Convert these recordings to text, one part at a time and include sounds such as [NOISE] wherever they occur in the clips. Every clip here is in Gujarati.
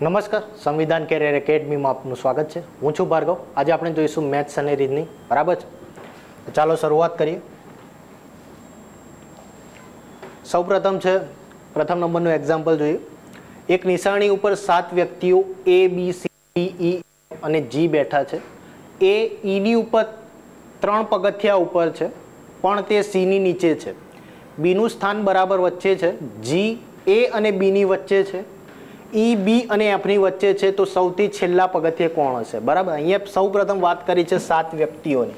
નમસ્કાર, સંવિધાન કેરિયર એકેડમીમાં આપનું સ્વાગત છે. હું છું ભાર્ગવ. આજે આપણે જોઈશું મેથ્સ અને રીતની બરાબર છે? ચાલો શરૂઆત કરીએ. સૌપ્રથમ છે, પ્રથમ નંબરનું એક્ઝામ્પલ જોઈએ. એક નિશાણી ઉપર સાત વ્યક્તિઓ એ બી સી ઈ અને જી બેઠા છે. એ ઈની ઉપર ત્રણ પગથિયા ઉપર છે, પણ તે સીની નીચે છે. બીનું સ્થાન બરાબર વચ્ચે છે. જી એ અને બીની વચ્ચે છે. ઈ, બી અને એફની વચ્ચે છે તો સૌથી છેલ્લા પગથિયે કોણ હશે? બરાબર? અહીંયા સૌ પ્રથમ વાત કરી છે સાત વ્યક્તિઓની.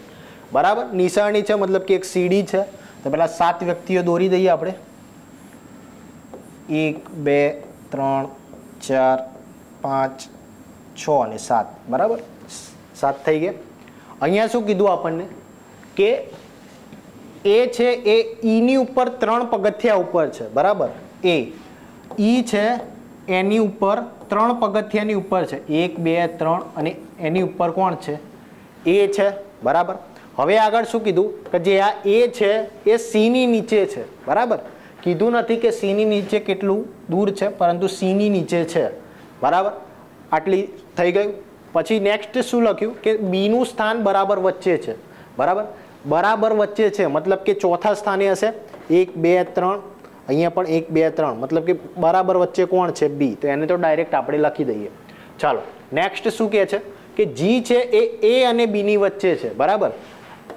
બરાબર? નિશાની છે, મતલબ કે એક સીડી છે. તો પહેલાં સાત વ્યક્તિઓ દોરી દઈએ આપણે. એક, બે, ત્રણ, ચાર, પાંચ, છ અને સાત. બરાબર? સાત થઈ ગયા. અહીંયા શું કીધું આપણને? કે એ છે, એ ઈની ઉપર ત્રણ પગથિયા ઉપર છે. બરાબર? એ. ઈ છે એની ઉપર ત્રણ પગથિયાની ઉપર છે. એક, બે, ત્રણ અને એની ઉપર કોણ છે? એ છે. બરાબર? હવે આગળ શું કીધું? કે જે આ એ છે, એ સીની નીચે છે. બરાબર? કીધું નથી કે સીની નીચે કેટલું દૂર છે, પરંતુ સીની નીચે છે. બરાબર? આટલી થઈ ગયું. પછી નેક્સ્ટ શું લખ્યું? કે બીનું સ્થાન બરાબર વચ્ચે છે. બરાબર? બરાબર વચ્ચે છે. મતલબ કે ચોથા સ્થાને હશે. એક, બે, ત્રણ અહીંયા પણ એક, બે, ત્રણ. મતલબ કે બરાબર વચ્ચે કોણ છે? બી. તો એને તો ડાયરેક્ટ આપણે લખી દઈએ. ચાલો નેક્સ્ટ શું કહે છે? કે જી છે એ એ અને બીની વચ્ચે છે. બરાબર?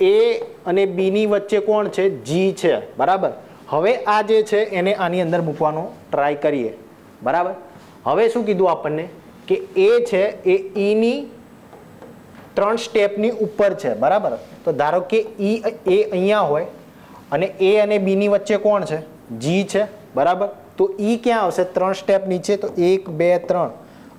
એ અને બીની વચ્ચે કોણ છે? જી છે. બરાબર? હવે આ જે છે એને આની અંદર મૂકવાનો ટ્રાય કરીએ. બરાબર? હવે શું કીધું આપણને? કે એ છે એ ઈની ત્રણ સ્ટેપની ઉપર છે. બરાબર? તો ધારો કે ઈ એ અહીંયા હોય અને એ અને બીની વચ્ચે કોણ છે? જી છે, બરાબર? તો ઈ ક્યાં આવશે? ત્રણ સ્ટેપ નીચે, તો એક, બે, ત્રણ.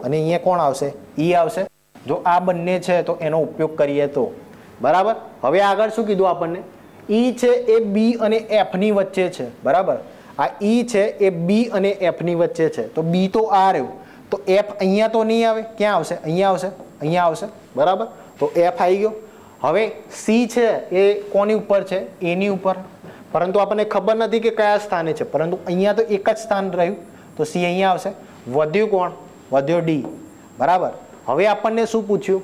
અને અહીંયા કોણ આવશે? ઈ આવશે. જો આ બંને છે, તો એનો ઉપયોગ કરીએ તો. બરાબર? હવે આગળ શું કીધું આપણને? ઈ છે એ બી અને એફની વચ્ચે છે, બરાબર? આ ઈ છે એ બી અને એફની વચ્ચે છે. તો બી તો આ રહ્યું. તો એફ અહીંયા તો નહીં આવે? ક્યાં આવશે? અહીંયા આવશે? અહીંયા આવશે. બરાબર? તો એફ આવી ગયો. હવે સી છે એ કોની ઉપર છે? એની ઉપર. પરંતુ આપણને ખબર નથી કે કયા સ્થાને છે. પરંતુ અહીંયા તો એક જ સ્થાન રહ્યું. તો સી અહીંયા આવશે. વધ્યું કોણ? વધ્યો ડી. બરાબર? હવે આપણને શું પૂછ્યું?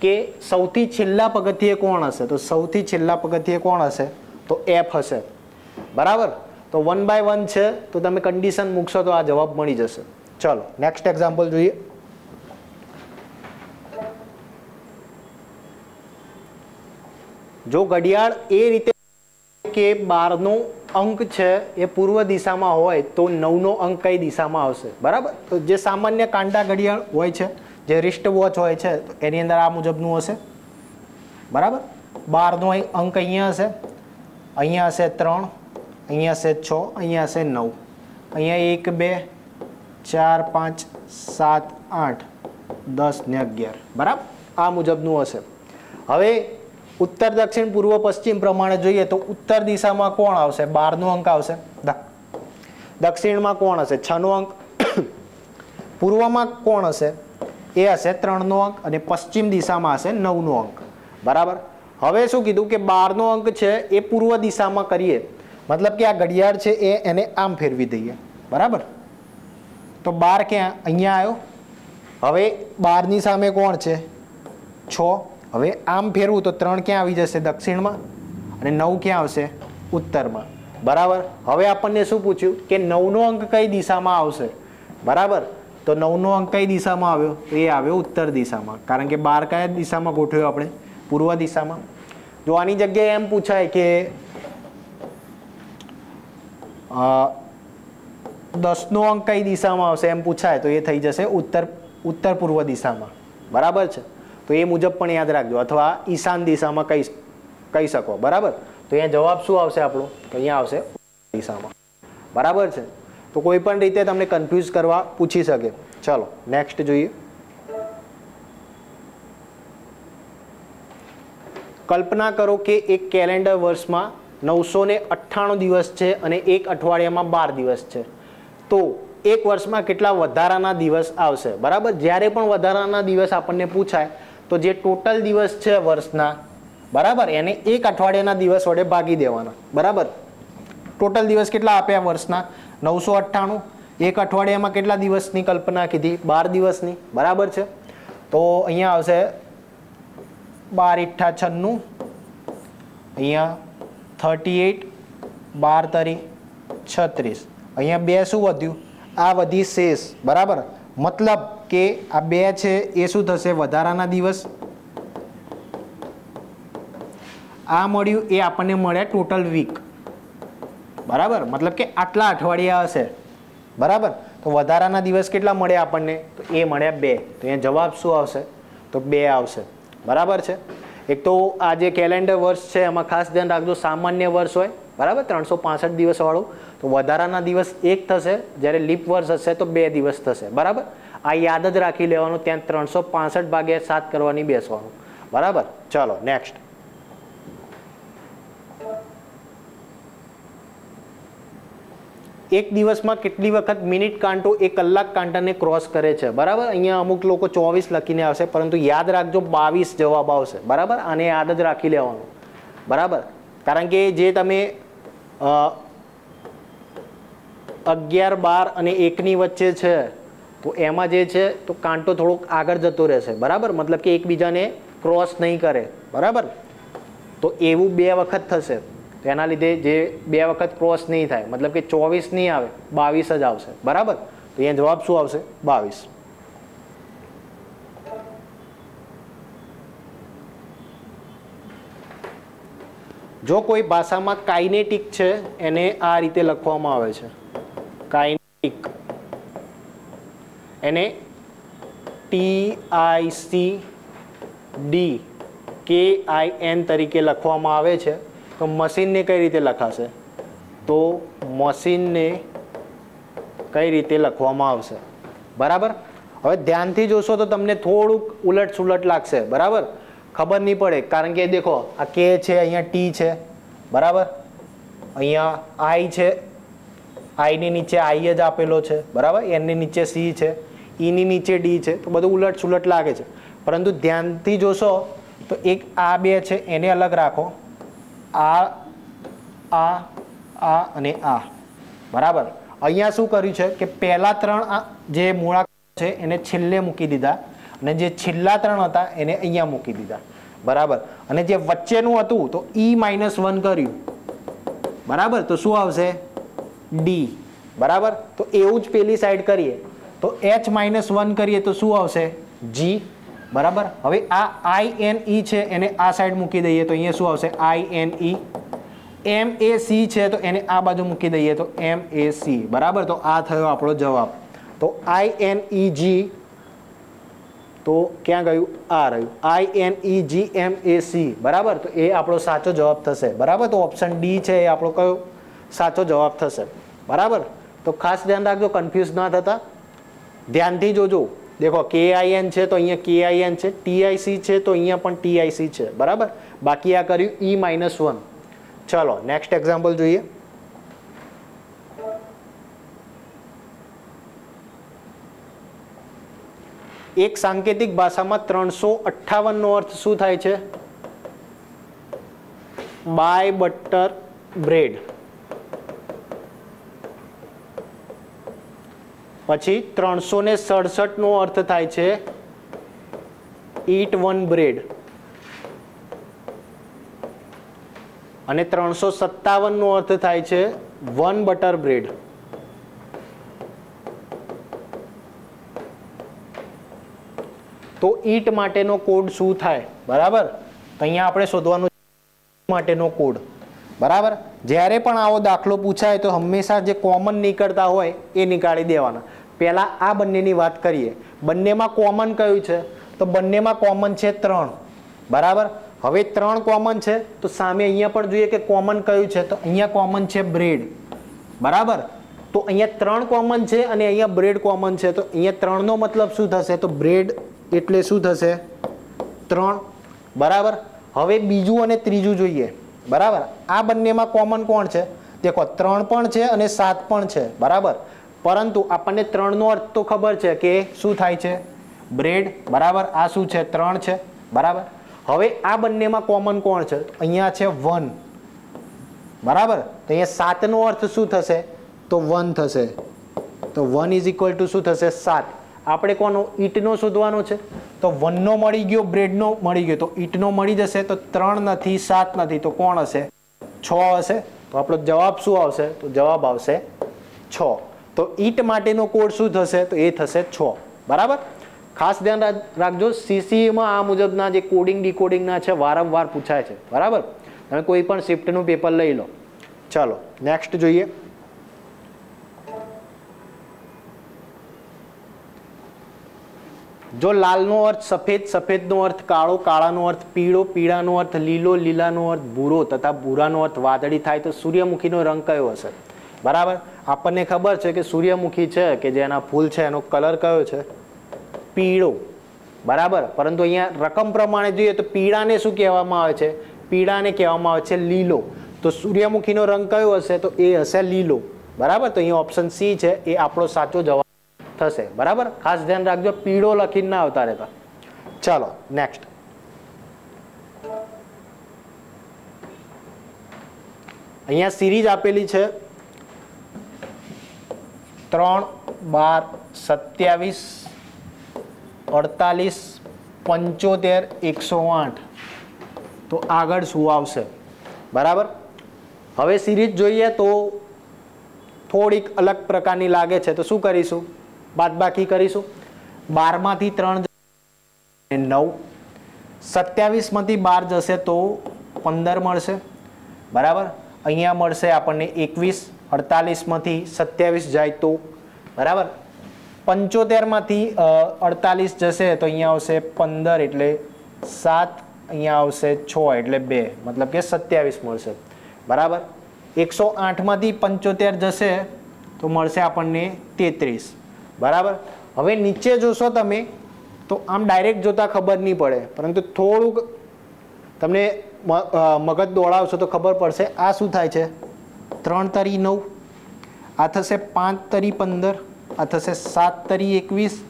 કે સૌથી છેલ્લા પગથિયે કોણ હશે? તો સૌથી છેલ્લા પગથિયે કોણ હશે? તો એફ હશે. બરાબર? તો વન બાય વન છે, તો તમે કન્ડિશન મૂકશો તો આ જવાબ મળી જશે. ચલો નેક્સ્ટ એક્ઝામ્પલ જોઈએ. જો ઘડિયાળ એ રીતે કે બારનો અંક છે એ પૂર્વ દિશામાં હોય તો નવનો અંક કઈ દિશામાં આવશે? બરાબર? તો જે સામાન્ય કાંટા ઘડિયાળ હોય છે, જે રિસ્ટ વોચ હોય છે, તો એની અંદર આ મુજબનું હશે. બરાબર? બારનો અંક અહીંયા હશે. અહીંયા હશે ત્રણ, અહીંયા હશે છ, અહીંયા હશે નવ. અહીંયા એક, બે, ચાર, પાંચ, સાત, આઠ, દસ ને અગિયાર. બરાબર? આ મુજબનું હશે. હવે ઉત્તર, દક્ષિણ, પૂર્વ, પશ્ચિમ પ્રમાણે જોઈએ તો ઉત્તર દિશામાં કોણ આવશે? બારનો અંક આવશે. દક્ષિણમાં કોણ હશે? છનો અંક. [COUGHS] પૂર્વમાં કોણ હશે? એ હશે ત્રણનો અંક અને પશ્ચિમ દિશામાં હશે નવનો અંક. બરાબર? હવે શું કીધું કે બારનો અંક છે એ પૂર્વ દિશામાં કરીએ. મતલબ કે આ ઘડિયાળ છે એ એને આમ ફેરવી દઈએ. બરાબર? તો બાર ક્યાં? અહીંયા આવ્યો. હવે બારની સામે કોણ છે? છ. હવે આમ ફેરવું તો ત્રણ ક્યાં આવી જશે દક્ષિણમાં અને નવ ક્યાં આવશે ઉત્તરમાં? બરાબર? હવે આપણને શું પૂછ્યું કે નવનો અંક કઈ દિશામાં આવશે? બરાબર? તો નવનો અંક કઈ દિશામાં આવ્યો? તો એ આવ્યો ઉત્તર દિશામાં. કારણ કે બાર કયા દિશામાં ગોઠવ્યો આપણે? પૂર્વ દિશામાં. જો આની જગ્યાએ એમ પૂછાય કે દસનો અંક કઈ દિશામાં આવશે એમ પૂછાય તો એ થઈ જશે ઉત્તર ઉત્તર પૂર્વ દિશામાં. બરાબર છે? તો એ મુજબ પણ યાદ રાખજો. અથવા ઈશાન દિશામાં કહી કહી શકો. બરાબર? તો અહીંયા જવાબ શું આવશે આપણો? તો અહીંયા આવશે દિશામાં. બરાબર છે? તો કોઈ પણ રીતે તમને કન્ફ્યુઝ કરવા પૂછી શકે. ચલો નેક્સ્ટ જોઈએ. કલ્પના કરો કે એક કેલેન્ડર વર્ષમાં નવસો ને અઠ્ઠાણું દિવસ છે અને એક અઠવાડિયામાં બાર દિવસ છે. તો એક વર્ષમાં કેટલા વધારાના દિવસ આવશે? બરાબર? જ્યારે પણ વધારાના દિવસ આપણને પૂછાય તો જે ટોટલ દિવસ છે વર્ષના, બરાબર? એને એક અઠવાડિયાના દિવસ વડે ભાગી દેવાના, બરાબર? ટોટલ દિવસ કેટલા આપ્યા વર્ષના? નવસો અઠ્ઠાણું. એક અઠવાડિયામાં કેટલા દિવસની કલ્પના કીધી? બાર દિવસની, બરાબર છે? તો અહીંયા આવશે બાર ઇઠ્ઠા છન્નું. અહીંયા થર્ટી એટ, બાર તરી છત્રીસ. અહીંયા બે શું વધ્યું? આ વધી શેષ, બરાબર? મતલબ કે આ બે છે, એ શું થશે? વધારાના દિવસ? આ મળ્યું, એ આપણને મળ્યા ટોટલ વીક બરાબર? મતલબ કે આટલા અઠવાડિયા હશે. બરાબર? તો વધારાના દિવસ કેટલા મળ્યા આપણને? તો એ મળ્યા બે. તો અહીંયા જવાબ શું આવશે? તો બે આવશે. બરાબર છે? એક તો આ જે કેલેન્ડર વર્ષ છે, એમાં ખાસ ધ્યાન રાખજો, સામાન્ય વર્ષ હોય. બરાબર? ત્રણસો પાસઠ દિવસવાળું. તો વધારાના દિવસ એક થશે, જ્યારે લીપ વર્ષ હશે તો બે દિવસ થશે. બરાબર? આ યાદ જ રાખી લેવાનું, ત્યાં ત્રણસો પાસઠ ભાગ્યા સાત કરવાની બેસવાનું. બરાબર? ચલો નેક્સ્ટ એક દિવસમાં કેટલી વખત મિનિટ કાંટો એ કલાક કાંટાને ક્રોસ કરે છે? બરાબર? અહીંયા અમુક લોકો ચોવીસ લખીને આવશે, પરંતુ યાદ રાખજો, બાવીસ જવાબ આવશે. બરાબર? આને યાદ જ રાખી લેવાનું. બરાબર? કારણ કે જે તમે અગિયાર, બાર અને એકની વચ્ચે છે, તો એમાં જે છે, તો કાંટો થોડોક આગળ જતો રહેશે. બરાબર? મતલબ કે એકબીજાને ક્રોસ નહીં કરે. બરાબર? તો એવું બે વખત થશે. તો એના લીધે જે બે વખત ક્રોસ નહીં થાય. મતલબ કે ચોવીસ નહીં આવે, બાવીસ જ આવશે. બરાબર? તો અહીંયા જવાબ શું આવશે? બાવીસ. જો કોઈ ભાષામાં કાઇનેટિક છે, એને આ રીતે લખવામાં આવે છે. કાઇનેટિક એને ટી આઈ સી ડી કે આઈ એન તરીકે લખવામાં આવે છે. તો મશીનને કઈ રીતે લખાશે? તો મશીનને કઈ રીતે લખવામાં આવશે? બરાબર? હવે ધ્યાનથી જોશો તો તમને થોડુંક ઉલટ સુલટ લાગશે. બરાબર? ખબર નહીં પડે. કારણ કે દેખો, આ કે છે, અહીંયા ટી છે. બરાબર? અહીંયા આઈ છે. આઈની નીચે આઈ જ આપેલો છે, બરાબર? એની નીચે સી છે, ઈની નીચે ડી છે, તો બધું ઉલટ સુલટ લાગે છે. પરંતુ ધ્યાનથી જોશો, તો એક આ બે છે, એને અલગ રાખો. આ આ આ અને આ. બરાબર? અહીંયા શું કર્યું છે કે પહેલાં ત્રણ જે મૂળાક્ષર છે, એને છેલ્લે મૂકી દીધા. અને જે છેલ્લા ત્રણ હતા, એને અહીંયા મૂકી દીધા. બરાબર? અને જે વચ્ચેનું હતું, તો ઈ માઇનસ વન કર્યું. બરાબર? તો શું આવશે? ડી બરાબર? તો એવું જ પેલી સાઈડ કરીએ. તો એચ માઇનસ વન કરીએ તો શું આવશે? જી બરાબર? હવે આ આઈ એન ઈ છે, એને આ સાઈડ મૂકી દઈએ તો અહીંયા શું આવશે? I N E M A C છે, તો એને આ બાજુ મૂકી દઈએ તો એમ એ સી બરાબર? તો આ થયો આપણો જવાબ. તો આઈ એન ઈ જી તો ક્યાં ગયું? આ રહ્યું. I N E G M A C બરાબર? તો એ આપણો સાચો જવાબ થશે. બરાબર? તો ઓપ્શન ડી છે એ આપણો કયો? સાચો જવાબ થશે. બરાબર? તો ખાસ ધ્યાન રાખજો કન્ફ્યુઝ ના થતા. ધ્યાનથી જોજો. દેખો કેઆઈએન છે તો અહીંયા કેઆઈએન છે ટીઆઈસી છે તો અહીંયા પણ ટીઆઈસી છે. બરાબર? બાકી આ કર્યું ઈ માઇનસ વન ચલો નેક્સ્ટ એક્ઝામ્પલ જોઈએ. એક સાંકેતિક ભાષામાં ત્રણસો અઠ્ઠાવનનો અર્થ શું થાય છે? બાય બટર બ્રેડ પછી ત્રણસો ને સડસઠનો અર્થ થાય છે ઈટ વન બ્રેડ. અને ત્રણસો સત્તાવનનો અર્થ થાય છે વન બટર બ્રેડ. તો ઈટ માટેનો કોડ શું થાય? બરાબર? અહીંયા આપણે શોધવાનું માટેનો કોડ. બરાબર? જ્યારે પણ આવો દાખલો પૂછાય તો હંમેશા જે કોમન નીકળતા હોય એ નીકાળી દેવાના. પહેલાં આ બંનેની વાત કરીએ. બંનેમાં કોમન કયું છે? તો બંનેમાં કોમન છે ત્રણ. બરાબર? હવે ત્રણ કોમન છે, તો સામે અહીંયા પણ જોઈએ કે કોમન કયું છે, તો અહીંયા કોમન છે બ્રેડ બરાબર? તો અહીંયા ત્રણ કોમન છે અને અહીંયા બ્રેડ કોમન છે. તો અહીંયા ત્રણનો મતલબ શું થશે? તો બ્રેડ એટલે શું થશે? ત્રણ. બરાબર? હવે બીજું અને ત્રીજું જોઈએ. બરાબર? આ બંનેમાં કોમન કોણ છે? દેખો, ત્રણ પણ છે અને સાત પણ છે. બરાબર? પરંતુ આપણને ત્રણનો અર્થ તો ખબર છે કે શું થાય છે? બ્રેડ, બરાબર? આ શું છે? ત્રણ છે. બરાબર? હવે આ બંનેમાં કોમન કોણ છે? અહીંયા છે વન બરાબર? તો અહીંયા સાતનો અર્થ શું થશે? તો વન થશે. તો વન ઇઝ ઇક્વલ ટુ શું થશે? સાત. આપણે કોનો ઈટનો શોધવાનો છે? તો વનનો મળી ગયો, બ્રેડનો મળી ગયો. તો ઈટનો મળી જશે તો ત્રણ નથી સાત નથી તો કોણ હશે? છ હશે. તો આપણો જવાબ શું આવશે? તો જવાબ આવશે છ. તો ઈટ માટેનો કોડ શું થશે? તો એ થશે છ. બરાબર? ખાસ ધ્યાન રાખજો સીસીમાં આ મુજબના જે કોડિંગ ડીકોડિંગના છે, વારંવાર પૂછાય છે. બરાબર? તમે કોઈ પણ શિફ્ટનું પેપર લઈ લો. ચાલો નેક્સ્ટ જોઈએ. જો લાલનો અર્થ સફેદ, સફેદનો અર્થ કાળો, કાળાનો અર્થ પીળો, પીળાનો અર્થ લીલો, લીલાનો અર્થ ભૂરો તથા ભૂરાનો અર્થ વાદળી થાય તો સૂર્યમુખીનો રંગ કયો હશે? બરાબર? આપણને ખબર છે કે સૂર્યમુખી છે કે જેના ફૂલ છે, એનો કલર કયો છે? પીળો. બરાબર? પરંતુ અહીંયા રકમ પ્રમાણે જોઈએ તો પીળાને શું કહેવામાં આવે છે? પીળાને કહેવામાં આવે છે લીલો. તો સૂર્યમુખીનો રંગ કયો હશે? તો એ હશે લીલો. બરાબર? તો અહીંયા ઓપ્શન સી છે. એ આપણો સાચો જવાબ થશે. બરાબર? ખાસ ધ્યાન રાખજો, પીળો લખીને ના આવતા રહેતા. ચાલો નેક્સ્ટ અહીંયા સિરીઝ આપેલી છે. ત્રણ બાર સત્યાવીસ અડતાલીસ પંચોતેર એકસો આઠ. તો આગળ શું આવશે? બરાબર? હવે સિરીઝ જોઈએ તો થોડીક અલગ પ્રકારની લાગે છે. તો શું કરીશું? બાદબાકી કરીશું. બારમાંથી ત્રણ નવ. સત્યાવીસમાંથી બાર જશે તો પંદર મળશે. બરાબર? અહીંયા મળશે આપણને એકવીસ, અડતાલીસમાંથી સત્યાવીસ જાય તો. બરાબર? પંચોતેરમાંથી અડતાલીસ જશે તો અહીંયા આવશે પંદર એટલે સાત, અહીંયા આવશે છ એટલે બે. મતલબ કે સત્યાવીસ મળશે. બરાબર? એકસો આઠમાંથી પંચોતેર જશે તો મળશે આપણને તેત્રીસ. બરાબર? હવે નીચે જોશો તમે, તો આમ ડાયરેક્ટ જોતા ખબર નહીં પડે. પરંતુ થોડુંક તમને મગજ દોડાવશો તો ખબર પડશે. આ શું થાય છે? ત્રણ તરી નવ, આ થશે પાંચ તરી પંદર, આ થશે સાત તરી એકવીસ,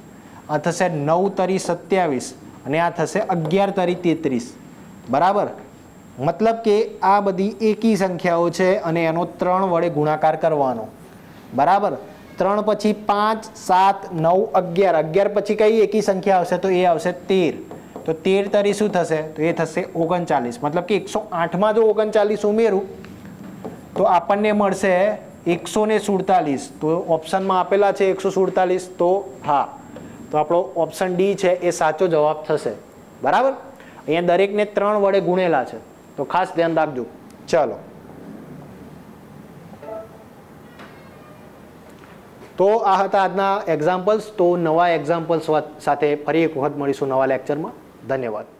આ થશે નવ તરી સત્યાવીસ અને આ થશે અગિયાર તરી તેત્રીસ. બરાબર? મતલબ કે આ બધી એકી સંખ્યાઓ છે અને એનો ત્રણ વડે ગુણાકાર કરવાનો. બરાબર? ત્રણ પછી પાંચ, સાત, નવ, અગિયાર. અગિયાર પછી કઈ એકી સંખ્યા આવશે? તો એ આવશે તેર. તો તેર તરી શું થશે? તો એ થશે ઓગણચાલીસ. મતલબ કે એકસો આઠમાં જો ઓગણચાલીસ ઉમેરું, તો આપણને મળશે એકસો ને સુડતાલીસ. તો ઓપ્શનમાં આપેલા છે એકસો સુડતાલીસ, તો હા. તો આપણો ઓપ્શન ડી છે, એ સાચો જવાબ થશે. બરાબર? અહીંયા દરેકને ત્રણ વડે ગુણેલા છે. તો ખાસ ધ્યાન રાખજો. ચાલો. તો આ હતા આજના એક્ઝામ્પલ્સ તો નવા એક્ઝામ્પલ્સ સાથે ફરી એક વખત મળીશું નવા લેક્ચરમાં ધન્યવાદ.